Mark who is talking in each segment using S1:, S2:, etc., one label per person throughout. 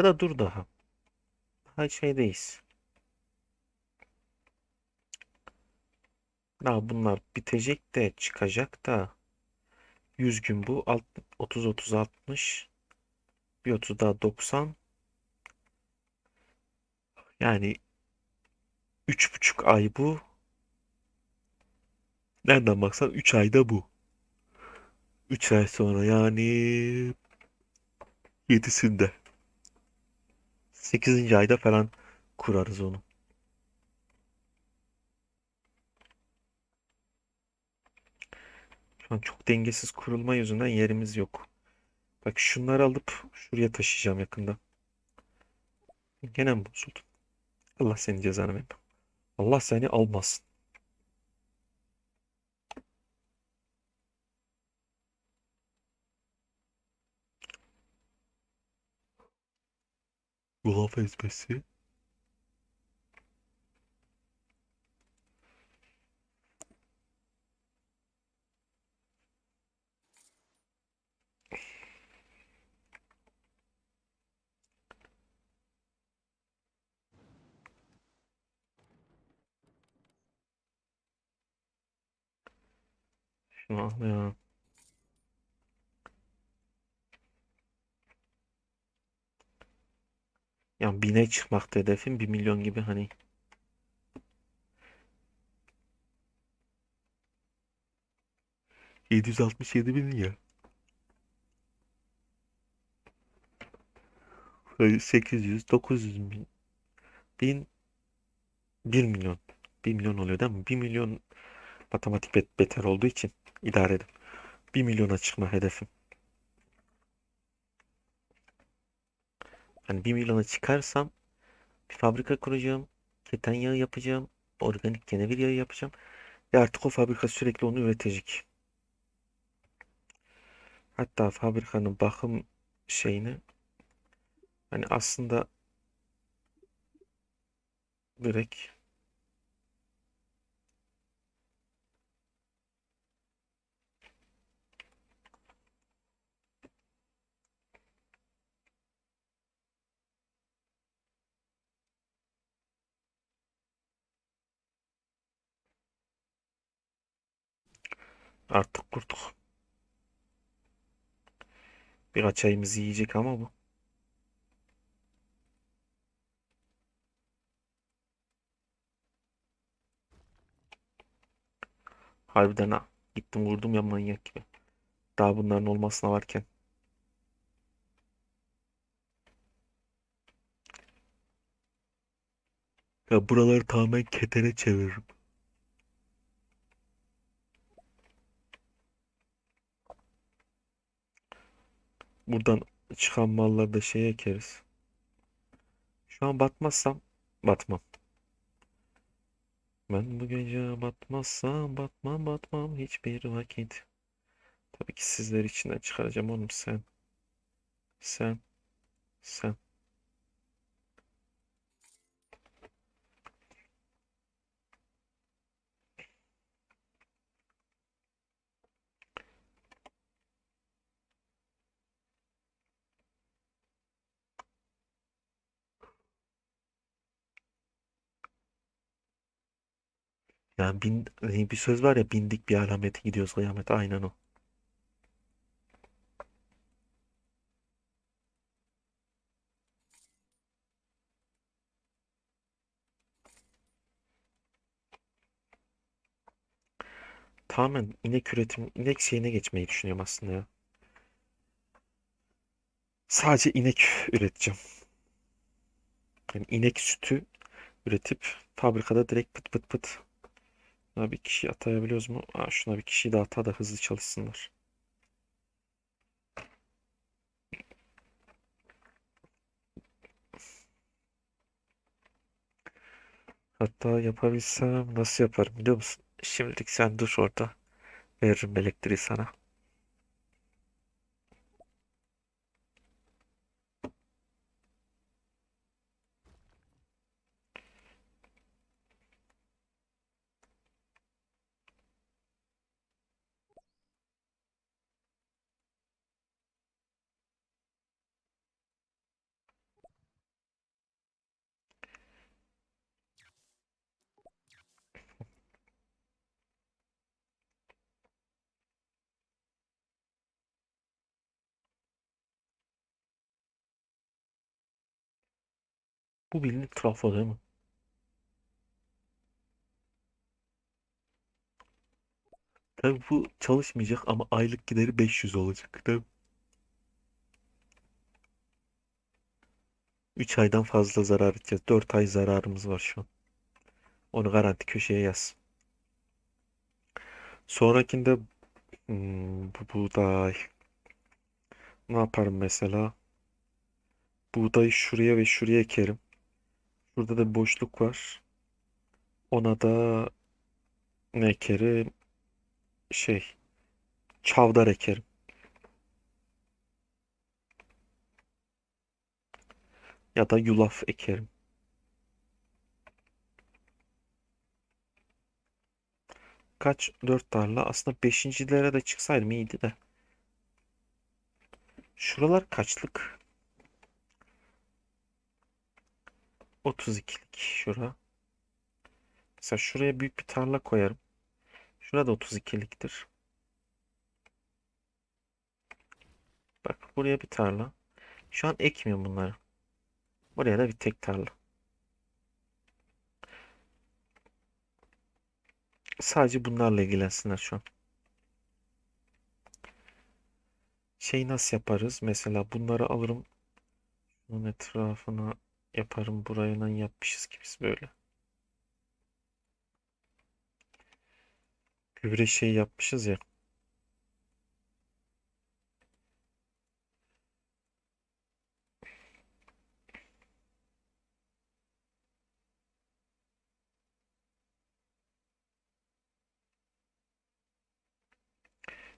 S1: Ya da dur daha. Daha şeydeyiz. Daha bunlar bitecek de çıkacak da 100 gün bu. Alt- 30 30 60 bir 30 daha 90 yani 3,5 ay bu. Nereden baksan 3 ayda bu. 3 ay sonra yani 7'sinde. 8. ayda falan kurarız onu. Şu an çok dengesiz kurulma yüzünden yerimiz yok. Bak şunları alıp şuraya taşıyacağım yakında. Gene mi bozuldun? Allah senin cezanı versin. Allah seni almasın. Yulaf ezmesi. Şunu al ya. Yani bine çıkmakta hedefim. Bir milyon gibi hani. Yedi yüz altmış yedi bin ya. Sekiz yüz, dokuz yüz bin. Bin, bir milyon. Bir milyon oluyor değil mi? Bir milyon matematik bet beter olduğu için idare edin. Bir milyona çıkma hedefim. Hani bir milyona çıkarsam bir fabrika kuracağım. Keten yağı yapacağım. Organik kenevir yağı yapacağım. Ve artık o fabrika sürekli onu üretecek. Hatta fabrikanın bakım şeyini hani aslında direkt artık kurduk. Birkaç ayımızı yiyecek ama bu. Harbiden ha. Gittim vurdum ya manyak gibi. Daha bunların olmasına varken. Ya buraları tamamen ketene çeviririm. Buradan çıkan malları da şeye ekeriz. Şu an batmazsam batmam. Ben bu gece batmazsam batmam batmam hiçbir vakit. Tabii ki sizler içinden çıkaracağım oğlum sen. Sen. Sen. Yani bin, e, bir söz var ya bindik bir alamete gidiyoruz kıyamete aynen o. Tamamen inek üretim, inek şeyine geçmeyi düşünüyorum aslında ya. Sadece inek üreteceğim. Yani inek sütü üretip fabrikada direkt pıt pıt pıt. Buna bir kişi atayabiliyoruz mu? Aa, şuna bir kişi daha ata da hızlı çalışsınlar. Hatta yapabilsem nasıl yaparım biliyor musun? Şimdilik sen dur orada. Veririm elektriği sana. Bu bildiğin trafo değil mi? Tabii bu çalışmayacak ama aylık gideri 500 olacak. Değil mi? 3 aydan fazla zarar edeceğiz. 4 ay zararımız var şu an. Onu garanti köşeye yaz. Sonrakinde hmm, bu buğday. Ne yaparım mesela? Buğdayı şuraya ve şuraya ekerim. Şurada da boşluk var. Ona da ne ekerim? Şey, çavdar ekerim. Ya da yulaf ekerim. Kaç? 4 tarla. Aslında beşincilere de çıksaydım iyiydi de. Şuralar kaçlık? 32'lik şura. Mesela şuraya büyük bir tarla koyarım. Şurada 32'liktir. Bak buraya bir tarla. Şu an ekmiyorum bunları. Buraya da bir tek tarla. Sadece bunlarla ilgilensinler şu an. Şey nasıl yaparız? Mesela bunları alırım. Bunun etrafına yaparım. Burayla yapmışız gibi böyle. Gübre şey yapmışız ya.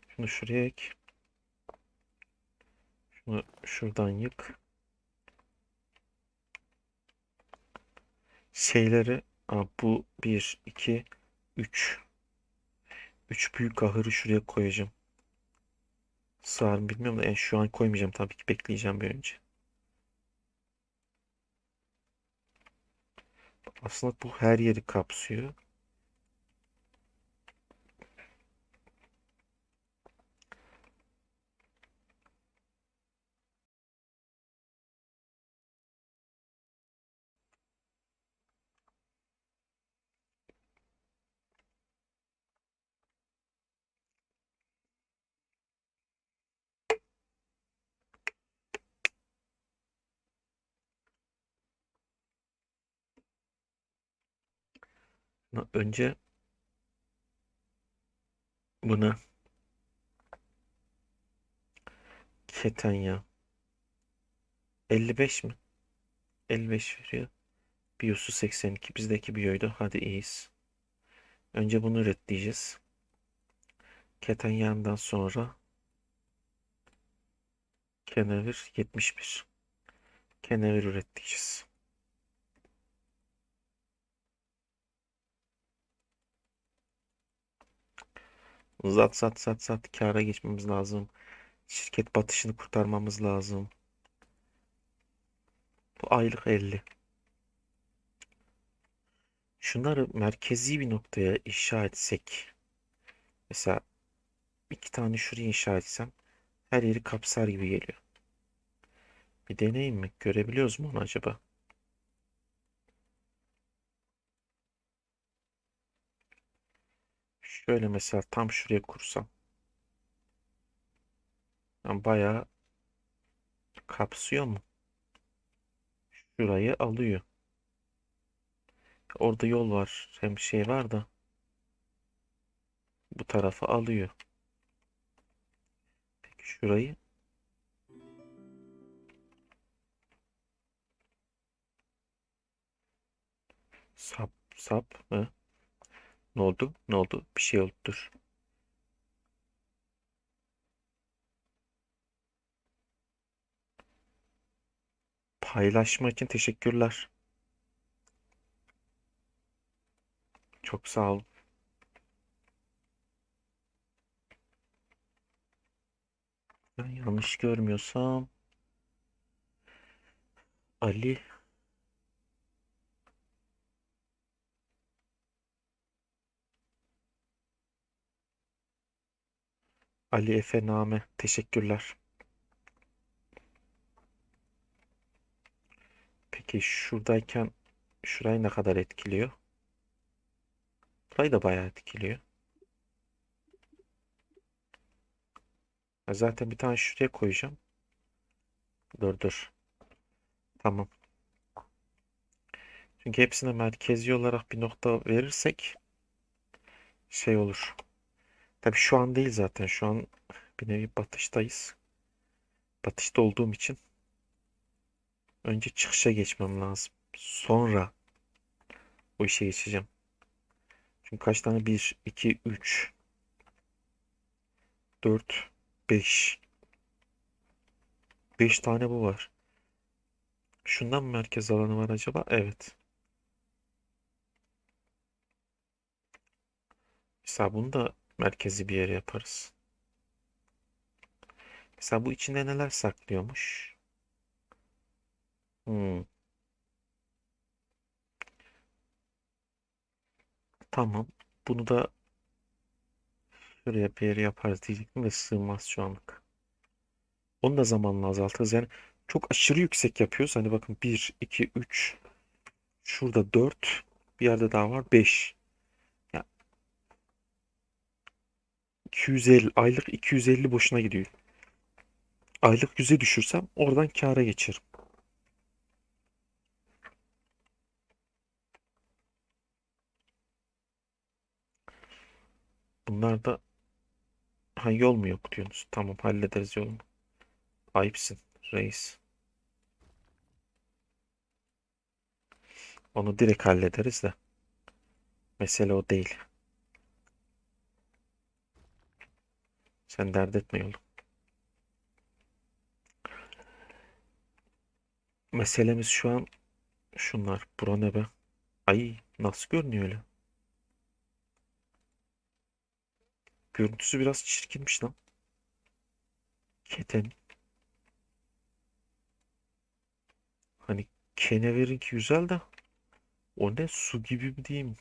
S1: Şunu şuraya ek. Şunu şuradan yık. Şeyleri bu 1, 2, 3. 3 büyük ahırı şuraya koyacağım. Sığar bilmiyorum da en şu an koymayacağım tabii ki bekleyeceğim bir önce. Aslında bu her yeri kapsıyor. Önce buna keten ya. 55 mi? 55 veriyor. Biyosu 82. Bizdeki biyoydu. Hadi iyiyiz. Önce bunu üretleyeceğiz. Keten yağından sonra kenevir 71. Kenevir üretleyeceğiz. Zat zat zat zat kâra geçmemiz lazım. Şirket batışını kurtarmamız lazım. Bu aylık 50. Şunları merkezi bir noktaya inşa etsek. Mesela iki tane şuraya inşa etsem her yeri kapsar gibi geliyor. Bir deneyim mi? Görebiliyoruz mu onu acaba? Şöyle mesela tam şuraya kursam. Yani bayağı kapsıyor mu? Şurayı alıyor. Orada yol var. Hem şey var da bu tarafı alıyor. Peki şurayı sap sap mı? Ne oldu? Ne oldu? Bir şey oldu. Dur. Paylaşma için teşekkürler. Çok sağ ol. Ben yanlış görmüyorsam Ali Ali Efe Name teşekkürler. Peki şuradayken şurayı ne kadar etkiliyor? Burayı da bayağı etkiliyor. Zaten bir tane şuraya koyacağım. Dur dur. Tamam. Çünkü hepsine merkezi olarak bir nokta verirsek şey olur. Tabii şu an değil zaten. Şu an bir nevi batıştayız. Batışta olduğum için önce çıkışa geçmem lazım. Sonra o işe geçeceğim. Çünkü kaç tane? 1, 2, 3, 4, 5. 5 tane bu var. Şundan mı merkez alanı var acaba? Evet. Mesela bunu da merkezi bir yere yaparız. Mesela bu içinde neler saklıyormuş? Hmm, tamam. Bunu da şuraya bir yere yaparız diyecektim ve sığmaz şu anlık. Onu da zamanla azaltırız. Yani çok aşırı yüksek yapıyoruz. Hani bakın 1, 2, 3. Şurada 4. Bir yerde daha var 5. 250 aylık 250 boşuna gidiyor. Aylık 100'e düşürsem oradan kâra geçerim. Bunlar da ha yol mu yok diyorsunuz. Tamam hallederiz yolunu. Ayıpsın reis. Onu direkt hallederiz de. Mesele o değil. Sen dert etme yolu. Meselemiz şu an şunlar. Bura ne be? Ay nasıl görünüyor öyle? Görüntüsü biraz çirkinmiş lan. Keten. Hani keneverinki güzel de o ne su gibi mi diyeyim?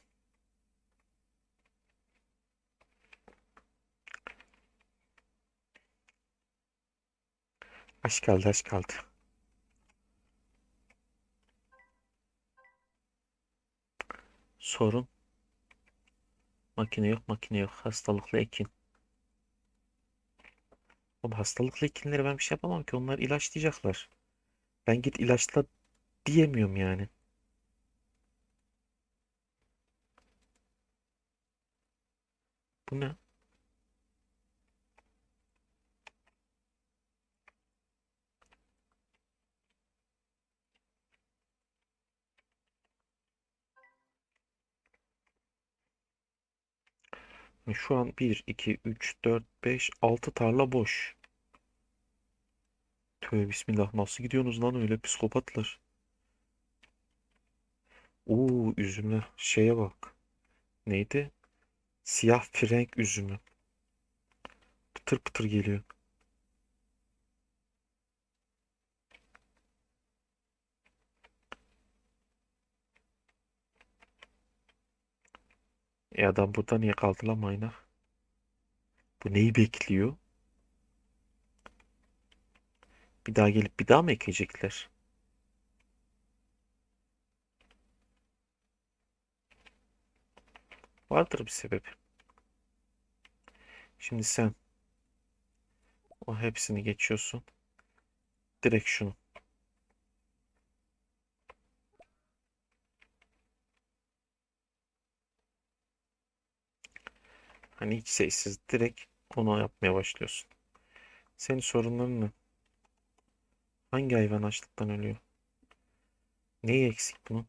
S1: Aşk kaldı aşk kaldı. Sorun makine yok makine yok hastalıklı ekin. Oğlum hastalıklı ekinlere ben bir şey yapamam ki onlar ilaçlayacaklar. Ben git ilaçla diyemiyorum yani. Bu ne? Şu an 1, 2, 3, 4, 5, 6 tarla boş. Tövbe bismillah nasıl gidiyorsunuz lan öyle psikopatlar. Oo üzümler şeye bak. Neydi? Siyah frenk üzümü. Pıtır pıtır geliyor. E adam burada niye kaldı lan mayna? Bu neyi bekliyor? Bir daha gelip bir daha mı ekecekler? Vardır bir sebebi. Şimdi sen o hepsini geçiyorsun. Direkt şunu. Hani hiç sessiz direkt onu yapmaya başlıyorsun. Senin sorunların ne? Hangi hayvan açlıktan ölüyor? Neyi eksik bunun?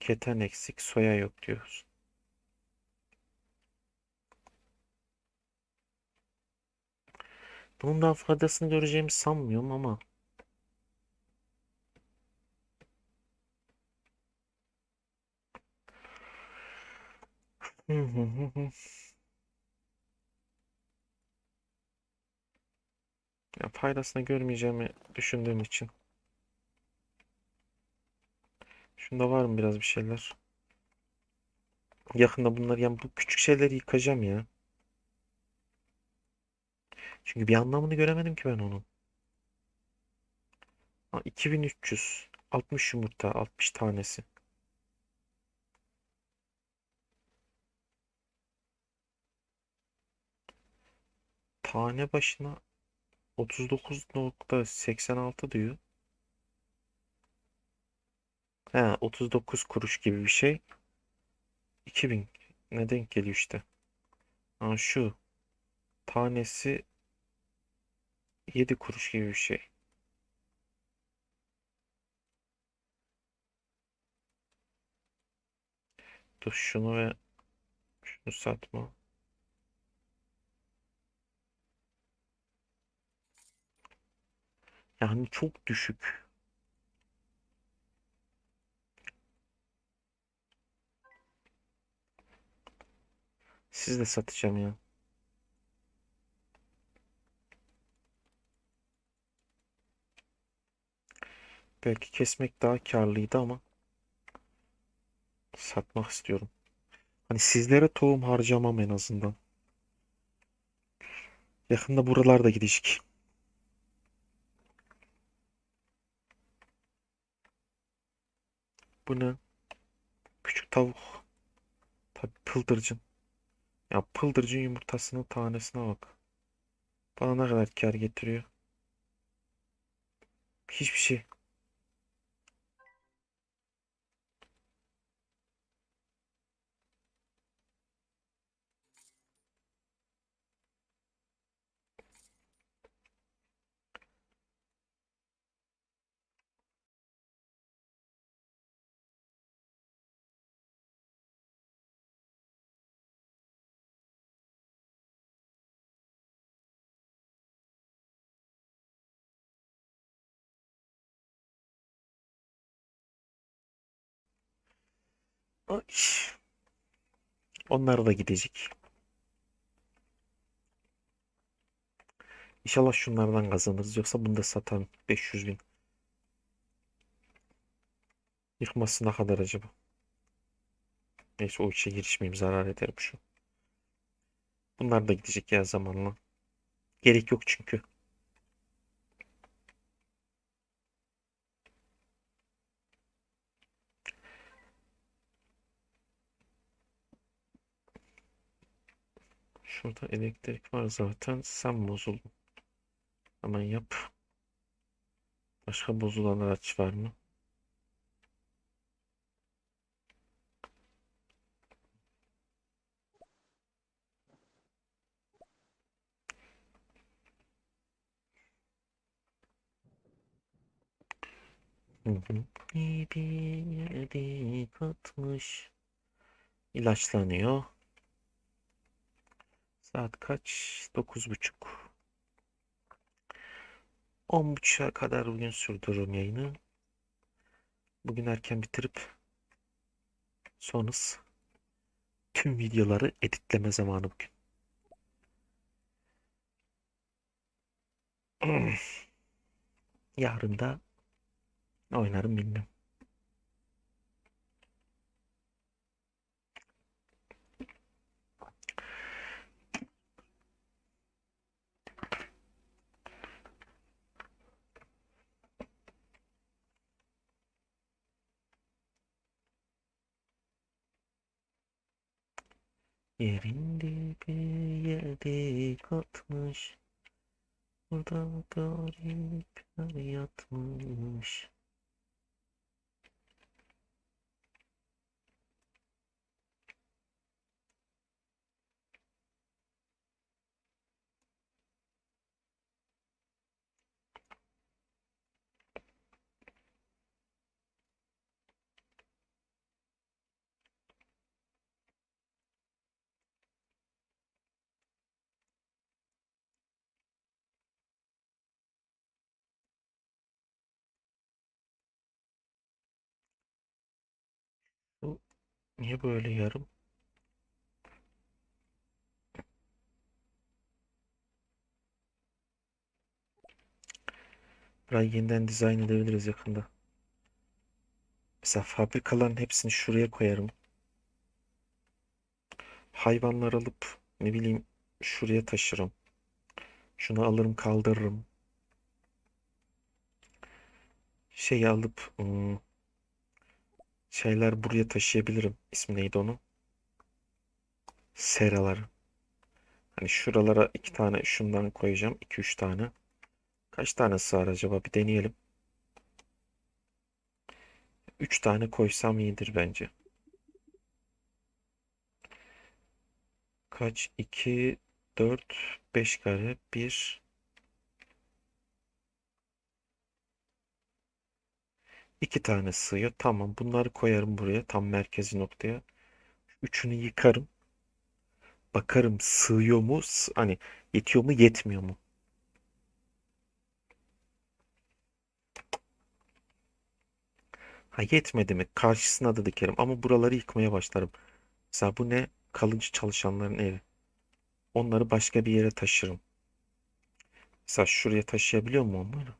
S1: Keten eksik, soya yok diyorsun. Bunun daha faydasını göreceğimi sanmıyorum ama. Hı Ya faydasını görmeyeceğimi düşündüğüm için. Şunda var mı biraz bir şeyler? Yakında bunlar yani bu küçük şeyleri yıkacağım ya. Çünkü bir anlamını göremedim ki ben onun. Ha, 2300. 60 yumurta 60 tanesi. Tane başına 39.86 diyor. He 39 kuruş gibi bir şey. 2000 ne denk geliyor işte. Ha şu tanesi 7 kuruş gibi bir şey. Dur şunu ve şunu satma. Yani çok düşük. Siz de satacağım ya. Belki kesmek daha karlıydı ama satmak istiyorum. Hani sizlere tohum harcamam en azından. Yakında buralarda gidecek. Bu ne? Küçük tavuk. Tabii pıldırcın. Ya pıldırcın yumurtasının tanesine bak. Bana ne kadar kar getiriyor? Hiçbir şey. Onlar da gidecek. İnşallah şunlardan kazanırız. Yoksa bunu da satarım. 500 bin. Yıkması ne kadar acaba? Neyse o işe girişmeyeyim. Zarar ederim şu. Bunlar da gidecek ya zamanla. Gerek yok çünkü. Şurada elektrik var zaten. Sen bozuldun. Hemen yap. Başka bozulan araç var mı? Bir katmış. İlaçlanıyor. Saat kaç? Dokuz buçuk. On buçuğa kadar bugün sürdürürüm yayını. Bugün erken bitirip sonrası tüm videoları editleme zamanı bugün. Yarın da oynarım bilmem. Yerin dibi yerde katmış. Burada garipler yatmış. Bu niye böyle yarım? Burayı yeniden dizayn edebiliriz yakında. Mesela fabrikaların hepsini şuraya koyarım. Hayvanlar alıp ne bileyim şuraya taşırım. Şunu alırım kaldırırım. şey alıp ım, şeyler buraya taşıyabilirim. İsmi neydi onun? Seraları. Hani şuralara iki tane şundan koyacağım. 2 üç tane. Kaç tane sığar acaba? Bir deneyelim. 3 tane koysam iyidir bence. Kaç? 2, 4, 5 kare. 1, 2 tane sığıyor. Tamam. Bunları koyarım buraya. Tam merkezi noktaya. Üçünü yıkarım. Bakarım sığıyor mu? Hani yetiyor mu yetmiyor mu? Ha yetmedi mi? Karşısına da dikerim. Ama buraları yıkmaya başlarım. Mesela bu ne? Kalıcı çalışanların evi. Onları başka bir yere taşırım. Mesela şuraya taşıyabiliyor mu onları?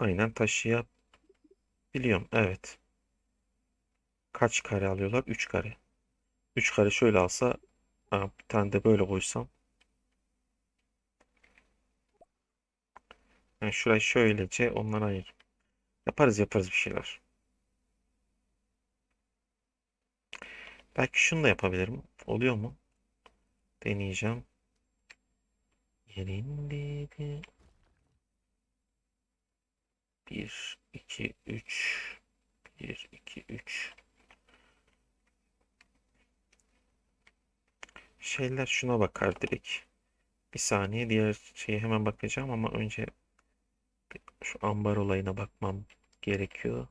S1: Aynen taşıyabiliyorum. Evet. Kaç kare alıyorlar? 3 kare. 3 kare şöyle alsa ha, bir tane de böyle koysam. Yani şurayı şöylece onlara ayır. Yaparız yaparız bir şeyler. Belki şunu da yapabilirim. Oluyor mu? Deneyeceğim. Yerindeydi. 1, 2, 3. 1, 2, 3. Şeyler şuna bakar direkt. Bir saniye diğer şeye hemen bakacağım ama önce şu ambar olayına bakmam gerekiyor.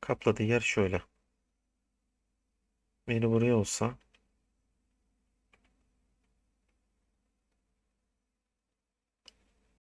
S1: Kapladığı yer şöyle. Beni buraya olsa